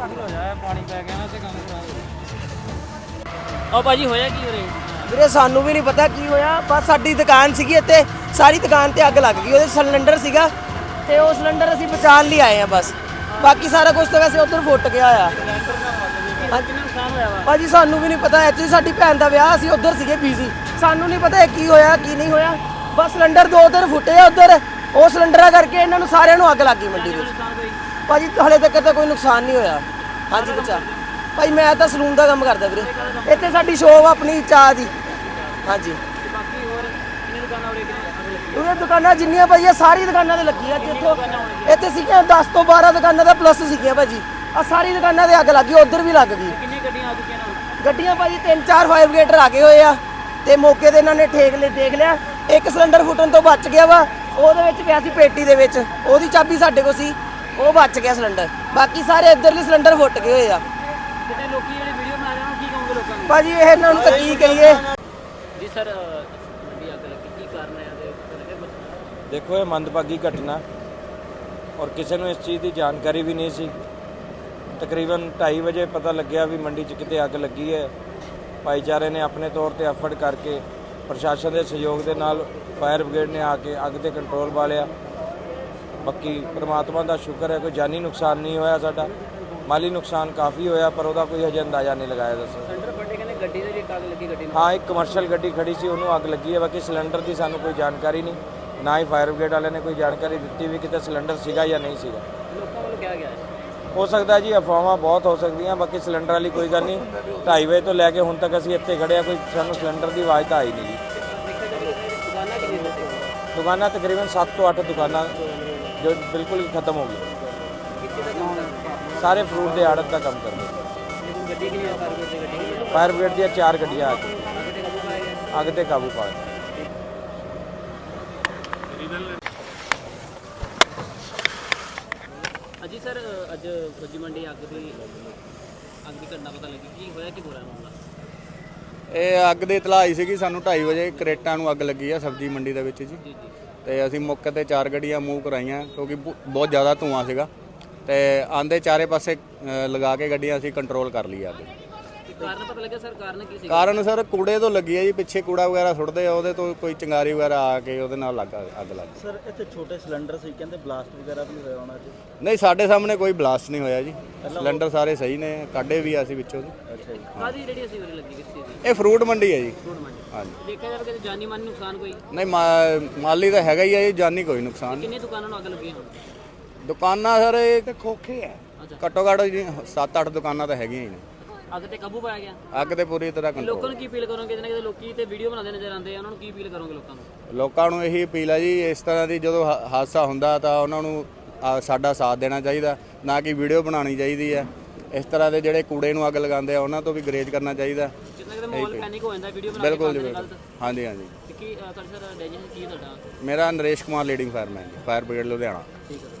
ਪਾਣੀ ਪੈ ਗਿਆ ਨਾ ਤੇ ਕੰਮ ਖਰਾਬ ਆ ਭਾਜੀ ਹੋਇਆ ਕੀ ਉਰੇ? ਵੀਰੇ ਸਾਨੂੰ ਵੀ ਨਹੀਂ ਪਤਾ ਕੀ ਹੋਇਆ ਬਸ ਸਾਡੀ ਦੁਕਾਨ ਸੀਗੀ ਇੱਥੇ ਸਾਰੀ ਦੁਕਾਨ ਤੇ ਅੱਗ ਲੱਗ ਗਈ ਉਹਦੇ ਸਿਲੰਡਰ ਸੀਗਾ ਤੇ ਉਹ ਸਿਲੰਡਰ ਅਸੀਂ ਬਚਾਉਣ ਲਈ ਆਏ ਆ ਬਸ। ਬਾਕੀ ਸਾਰਾ ਕੁਝ ਤਾਂ ਵੈਸੇ ਉਧਰ ਫੁੱਟ ਗਿਆ ਆ। ਭਾਜੀ ਸਾਨੂੰ ਵੀ ਨਹੀਂ ਪਤਾ ਐਕਚੁਅਲੀ ਸਾਡੀ ਭੈਣ ਦਾ ਵਿਆਹ ਅਸੀਂ ਉਧਰ ਸੀਗੇ ਬੀਜ਼ੀ ਸਾਨੂੰ ਨਹੀਂ ਪਤਾ ਕੀ ਹੋਇਆ ਕੀ ਨਹੀਂ ਹੋਇਆ। ਬਸ ਸਿਲੰਡਰ ਦੋ ਤਿੰਨ ਫੁੱਟੇ ਆ ਉਧਰ ਉਹ ਸਿਲੰਡਰਾਂ ਕਰਕੇ ਇਹਨਾਂ ਨੂੰ ਸਾਰਿਆਂ ਨੂੰ ਅੱਗ ਲੱਗ ਗਈ ਮੰਡੀ ਦੇ ਵਿੱਚ ਭਾਜੀ, ਹਲੇ ਤੱਕ ਤਾਂ ਕੋਈ ਨੁਕਸਾਨ ਨਹੀਂ ਹੋਇਆ। ਹਾਂਜੀ, ਬੱਚਾ। ਭਾਈ, ਮੈਂ ਤਾਂ ਸਲੂਨ ਦਾ ਕੰਮ ਕਰਦਾ ਵੀਰੇ। ਇੱਥੇ ਸਾਡੀ ਸ਼ੋਪ ਆਪਣੀ ਚਾਹ ਦੀ। ਹਾਂਜੀ। ਬਾਕੀ ਹੋਰ ਕਿੰਨੇ ਦੁਕਾਨਾਂ ਉਰੇ ਕਿੰਨੇ ਅੱਗ ਦੁਕਾਨਾਂ ਜਿੰਨੀਆਂ ਭਾਈ ਸਾਰੀ ਦੁਕਾਨਾਂ ਤੇ ਲੱਗੀਆਂ ਜਿੱਥੋਂ ਇੱਥੇ ਸੀਗੀਆਂ 10 ਤੋਂ 12 ਦੁਕਾਨਾਂ ਦਾ ਪਲੱਸ ਸੀਗੀਆਂ ਭਾਜੀ। ਆ ਸਾਰੀ ਦੁਕਾਨਾਂ ਤੇ ਅੱਗ ਲੱਗੀ ਉਧਰ ਵੀ ਲੱਗ ਗਈ। ਕਿੰਨੀ ਗੱਡੀਆਂ ਆ ਚੁੱਕੀਆਂ ਨੇ ਗੱਡੀਆਂ ਭਾਜੀ ਤਿੰਨ ਚਾਰ ਫਾਇਰ ਬ੍ਰਿਗੇਡਰ ਆ ਗਏ ਹੋਏ ਆ। ਤੇ ਮੌਕੇ ਤੇ ਇਹਨਾਂ ਨੇ ਠੇਕ ਲੈ ਦੇਖ ਲਿਆ। ਇੱਕ ਸਿਲੰਡਰ ਫੁੱਟਣ ਤੋਂ ਬਚ ਗਿਆ ਵਾ। ਉਹਦੇ ਵਿੱਚ ਪਿਆ ਸੀ ਪੇਟੀ ਦੇ ਵਿੱਚ। ਉਹਦੀ ਚਾਬੀ ਸਾਡੇ ਕੋਲ ਸੀ। ਉਹ ਬਚ ਗਿਆ ਸਿਲੰਡਰ। ਬਾਕੀ ਸਾਰੇ ਇੱਧਰਲੇ ਸਿਲੰਡਰ ਫੁੱਟ ਗਏ ਹੋਏ ਆ। ਕਿਤੇ ਲੋਕੀ ਜਿਹੜੇ ਵੀਡੀਓ ਬਣਾ ਰਹੇ ਨੇ ਕੀ ਕਹੋਗੇ ਲੋਕਾਂ ਨੂੰ? ਭਾਜੀ ਇਹ ਇਹਨਾਂ ਨੂੰ ਤਾਂ ਕੀ ਕਹੀਏ? ਜੀ ਸਰ ਮੰਡੀ ਅੱਗ ਲੱਗੀ ਕੀ ਕਾਰਨ ਹੈ? ਤੇ ਲੱਗੇ ਪਤਾ? ਦੇਖੋ ਇਹ ਮੰਦਭਾਗੀ ਘਟਨਾ। ਔਰ ਕਿਸੇ ਨੂੰ ਇਸ ਚੀਜ਼ ਦੀ ਜਾਣਕਾਰੀ ਵੀ ਨਹੀਂ ਸੀ। ਤਕਰੀਬਨ 2:30 ਵਜੇ ਪਤਾ ਲੱਗਿਆ ਵੀ ਮੰਡੀ 'ਚ ਕਿਤੇ ਅੱਗ ਲੱਗੀ ਹੈ। ਭਾਈਚਾਰੇ ਨੇ ਆਪਣੇ ਤੌਰ ਤੇ ਐਫਰਟ ਕਰਕੇ ਪ੍ਰਸ਼ਾਸਨ ਦੇ ਸਹਿਯੋਗ ਦੇ ਨਾਲ ਫਾਇਰ ਬ੍ਰਿਗੇਡ ਨੇ ਆ ਕੇ ਅੱਗ ਤੇ ਕੰਟਰੋਲ ਪਾ ਲਿਆ। ਬਾਕੀ ਪ੍ਰਮਾਤਮਾ ਦਾ ਸ਼ੁਕਰ ਹੈ ਕੋਈ ਜਾਨੀ ਨੁਕਸਾਨ ਨਹੀਂ ਹੋਇਆ ਸਾਡਾ। ਮਾਲੀ ਨੁਕਸਾਨ ਕਾਫੀ ਹੋਇਆ ਪਰ ਉਹਦਾ ਕੋਈ ਹਜੇ ਅੰਦਾਜ਼ਾ ਨਹੀਂ ਲਗਾਇਆ ਦੱਸੋ। ਸਿਲੰਡਰ ਫਟੇ ਕਹਿੰਦੇ ਗੱਡੀ ਦੇ ਵੀ ਇੱਕ ਅੱਗ ਲੱਗੀ ਗੱਡੀ ਨੂੰ ਹਾਂ ਇੱਕ ਕਮਰਸ਼ੀਅਲ ਗੱਡੀ ਖੜੀ ਸੀ ਉਹਨੂੰ ਅੱਗ ਲੱਗੀ ਹੈ ਬਾਕੀ ਸਿਲੰਡਰ ਦੀ ਸਾਨੂੰ ਕੋਈ ਜਾਣਕਾਰੀ ਨਹੀਂ। ਨਾ ਹੀ ਫਾਇਰ ਬ੍ਰਿਗੇਡ ਵਾਲਿਆਂ ਨੇ ਕੋਈ ਜਾਣਕਾਰੀ ਦਿੱਤੀ ਵੀ ਕਿਤੇ ਸਿਲੰਡਰ ਸੀਗਾ ਜਾਂ ਨਹੀਂ ਸੀਗਾ। ਲੋਕਾਂ ਵੱਲੋਂ ਕਿਹਾ ਗਿਆ ਹੈ। ਹੋ ਸਕਦਾ ਜੀ ਅਫਵਾਹਾਂ ਬਹੁਤ ਹੋ ਸਕਦੀਆਂ ਬਾਕੀ ਸਿਲੰਡਰ ਵਾਲੀ ਕੋਈ ਗੱਲ ਨਹੀਂ। 2:30 ਵਜੇ ਤੋਂ ਲੈ ਕੇ ਹੁਣ ਤੱਕ ਅਸੀਂ ਇੱਥੇ ਖੜੇ ਆ ਕੋਈ ਸਾਨੂੰ ਸਿਲੰਡਰ ਦੀ ਆਵਾਜ਼ ਤਾਂ ਆਈ ਨਹੀਂ ਜੀ। ਦੁਕਾਨਾਂ ਕਿੰਨੀਆਂ ਨੇ ਇੱਥੇ? ਦੁਕਾਨਾਂ ਤਕਰੀਬਨ 7 ਤੋਂ 8 ਦੁਕਾਨਾਂ ਜੋ ਬਿਲਕੁਲ ਹੀ ਖਤਮ ਹੋ ਗਈ। ਸਾਰੇ ਫਰੂਟ ਦੇ ਆੜਤ ਦਾ ਕੰਮ ਕਰਦੇ। ਫਾਇਰ ਬ੍ਰਿਗੇਡ ਦੀਆਂ ਚਾਰ ਗੱਡੀਆਂ ਆ ਚੁੱਕੀਆਂ। ਅੱਗੇ ਤੇ ਕਾਬੂ ਪਾ ਲਿਆ। ਅਜੀ ਸਰ ਅੱਜ ਸਬਜ਼ੀ ਮੰਡੀ ਅੱਗ ਦੀ ਅੱਗ ਦੀ ਘਟਨਾ ਪਤਾ ਲੱਗੀ। ਕੀ ਹੋਇਆ ਕੀ ਪੂਰਾ ਮਾਮਲਾ? ਇਹ ਅੱਗ ਦੀ ਇਤਲਾਹ ਆਈ ਸੀਗੀ ਸਾਨੂੰ 2:30 ਵਜੇ ਕਰੇਟਾਂ ਨੂੰ ਅੱਗ ਲੱਗੀ ਆ ਸਬਜ਼ੀ ਮੰਡੀ ਦੇ ਵਿੱਚ ਜੀ। ਤੇ ਅਸੀਂ ਮੌਕੇ ਤੇ ਚਾਰ ਗੱਡੀਆਂ ਮੂਵ ਕਰਾਈਆਂ, ਕਿਉਂਕਿ ਬਹੁ- ਬਹੁਤ ਜ਼ਿਆਦਾ ਧੂਆਂ ਸੀਗਾ। ਤੇ ਆਂਦੇ ਚਾਰੇ ਪਾਸੇ ਲਗਾ ਕੇ ਗੱਡੀਆਂ ਅਸੀਂ ਕੰਟਰੋਲ ਕਰ ਲਈ ਅੱਗ ਕਾਰਨ ਪਤਾ ਲੱਗਿਆ ਸਰ? ਕਾਰਨ ਕੀ ਸੀ ਕਾਰਨ ਸਰ ਕੂੜੇ ਤੋਂ ਲੱਗੀ ਜੀ ਪਿੱਛੇ ਕੂੜਾ ਵਗੈਰਾ ਸੁੱਟਦੇ ਆ ਉਹਦੇ ਤੋਂ ਕੋਈ ਚੰਗਾਰੀ ਵਗੈਰਾ ਆ ਕੇ ਉਹਦੇ ਨਾਲ ਲੱਗ ਅੱਗ ਲੱਗ ਗਈ। ਸਰ ਇੱਥੇ ਛੋਟੇ ਸਿਲੰਡਰ ਸੀ ਕਹਿੰਦੇ ਬਲਾਸਟ ਵਗੈਰਾ ਵੀ ਹੋਇਆ ਹੋਣਾ ਜੀ। ਨਹੀਂ ਸਾਡੇ ਸਾਹਮਣੇ ਕੋਈ ਬਲਾਸਟ ਨਹੀਂ ਹੋਇਆ ਜੀ। ਸਿਲੰਡਰ ਸਾਰੇ ਸਹੀ ਨੇ ਕੱਢੇ ਵੀ ਆ ਅਸੀਂ ਵਿੱਚੋਂ ਦੀ ਅੱਛਾ ਜੀ। ਕਾਦੀ ਜਿਹੜੀ ਅਸੀਂ ਉਰੇ ਲੱਗੀ ਕਿਸ ਚੀਜ਼ ਦੀ ਇਹ ਫਰੂਟ ਮੰਡੀ ਹੈ ਜੀ। ਹਾਂਜੀ। ਦੇਖਿਆ ਜਾਵੇ ਕਿ ਜਾਨੀ ਮਾਨੀ ਨੁਕਸਾਨ ਕੋਈ? ਨਹੀਂ ਮਾ- ਮਾਲੀ ਤਾਂ ਹੈਗਾ ਹੀ ਆ ਜੀ ਜਾਨੀ ਕੋਈ ਨੁਕਸਾਨ ਕਿੰਨੇ ਦੁਕਾਨਾਂ ਨੂੰ ਅੱਗ ਲੱਗੀ ਹੁਣ? ਦੁਕਾਨਾਂ ਸਰ ਇਹ ਤੇ ਖੋਖੇ ਆ। ਅੱਛਾ। ਘੱਟੋ ਘੱਟ ਜੀ 7-8 ਦੁਕਾਨਾਂ ਤਾਂ ਹੈਗੀਆਂ ਹੀ ਨੇ। ਅੱਗ ਤੇ ਕਾਬੂ ਪਾਇਆ ਗਿਆ? ਅੱਗ ਤੇ ਪੂਰੀ ਤਰ੍ਹਾਂ ਲੋਕਾਂ ਕੰਟਰੋਲ ਨੂੰ ਕੀ ਅਪੀਲ ਕਰੋਗੇ? ਜਿਹਨਾਂ ਕਿਤੇ ਲੋਕੀ ਤੇ ਵੀਡੀਓ ਬਣਾਉਂਦੇ ਨਜ਼ਰ ਆਉਂਦੇ ਆ ਉਹਨਾਂ ਨੂੰ ਕੀ ਅਪੀਲ ਕਰੋਗੇ ਲੋਕਾਂ ਨੂੰ? ਲੋਕਾਂ ਨੂੰ ਇਹੀ ਅਪੀਲ ਆ ਜੀ ਇਸ ਤਰ੍ਹਾਂ ਦੀ ਜਦੋਂ ਹਾ- ਹਾਦਸਾ ਹੁੰਦਾ ਤਾਂ ਉਹਨਾਂ ਨੂੰ ਆ, ਸਾਡਾ ਸਾਥ ਦੇਣਾ ਚਾਹੀਦਾ ਨਾ ਕਿ ਵੀਡੀਓ ਬਣਾਉਣੀ ਚਾਹੀਦੀ ਹੈ ਇਸ ਤਰ੍ਹਾਂ ਦੇ ਜਿਹੜੇ ਕੂੜੇ ਨੂੰ ਅੱਗ ਲਗਾਉਂਦੇ ਆ ਉਹਨਾਂ ਤੋਂ ਵੀ ਗਰੇਜ ਕਰਨਾ ਚਾਹੀਦਾ। ਕਿਤੇ ਕਿਤੇ ਮਾਹੌਲ ਪੈਨਿਕ ਹੋ ਜਾਂਦਾ ਵੀਡੀਓ ਬਣਾ ਕੇ ਬਿਲਕੁਲ ਜੀ ਪਾਉਂਦੇ ਨੇ ਬਿਲਕੁਲ। ਗਲਤ। ਹਾਂਜੀ ਹਾਂਜੀ। ਤੇ ਕੀ ਅ, ਤੁਹਾਡਾ ਸਰ ਡੈਜੀਸ਼ਨ ਕੀ ਹੈ ਤੁਹਾਡਾ? ਮੇਰਾ Naresh Kumar leading fireman fire brigade Ludhiana. ਠੀਕ ਹੈ।